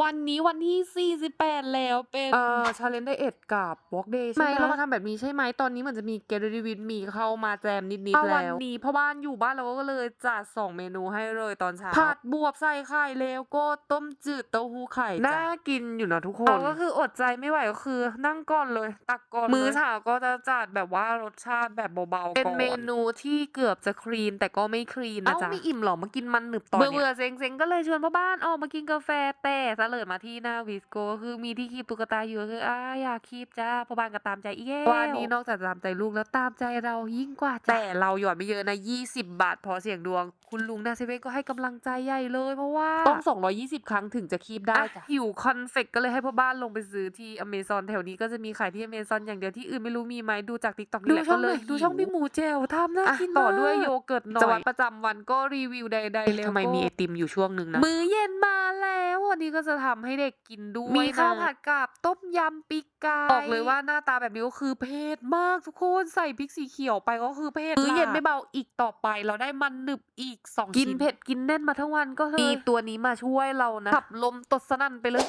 วันนี้วันที่ 48 แล้วเป็นเอ่อชาเลนจ์ไดเอทกับ Walk Day ใช่ไหมไหมเราเรามามาทำทำแบบนี้ใช่ไหมตอนนี้เหมือนจะมี Get Ready with Me เข้ามาแจมนิดเอาๆวัแล้นวนี้นี้พ่อบ้านอยู่บ้านเราก็เลยจัด2เมนูให้เลยตอนเช้าผัดบวบใส่ไข่แล้วก็ต้มจืดเต้าหู้ไข่น่ากินอยู่นะทุกคนเราก็ก็คืออดใจไม่ไหวก็คือ นั่งก่อนเลย ตักก่อนมื้อเช้าก็จะจัดแบบว่ารสชาติแบบเบาๆเป็นเมนูที่เกือบจะคลีนแต่ก็ไม่คลีนนะเอ้าจ๊ะไม่ไม่อิ่มหรอมากินมันหนึบตอนเบื่อเบื่อๆเซ็งๆก็เลยชวนพ่อบ้านออกมากินกาแฟแต่เสลยมาที่หน้าวิสโกคือมีที่คีบตุ๊กตาอยู่ก็คืออ้าอยากคีบจ้าพ่อบ้านก็ตามใจอีกแล้ววันนี้นอกจากจะตามใจลูกแล้วตามใจเรายิ่งกว่าจ้ะแต่เราหยอดไม่เยอะนะ20 บาท พอเสี่ยงดวง คุณลุงหนาเซเว่นก็ให้กำลังใจใหญ่เลยเพราะว่าต้อง 220 ครั้งถึงจะคีบได้จ้ะหิวคอนเฟกก็เลยให้พ่อบ้านลงไปซื้อที่อเมซอนแถวนี้ก็จะมีขายที่อเมซอนอย่างเดียวที่อื่นไม่รู้มีไหมดูจากติ๊กต็อกนี่แหละก็เลยดูช่องพี่หมูเจลทำน่ากินต่อด้วยโยเกิร์ตหน่อยจะวัดประจำวันก็รีวิวใดๆเลยทำไมมีไอติมอยู่ช่วงหนึ่งนะมื้อเย็นมาแล้ว วันนี้ก็จะทำให้เด็กกินด้วยมีข้าวผัดกับต้มยำปีกไก่บอกเลยว่าหน้าตาแบบนี้ก็คือเผ็ดมากทุกคนใส่พริกสีเขียวไปก็คือเผ็ดมื้อเย็นไม่เบาอีกต่อไป เราได้มันหนึบอีกสองกินเผ็ดกินแน่นมาทั้งวันก็เลยมีตัวนี้มาช่วยเรานะขับลมตดสนั่นไปเลย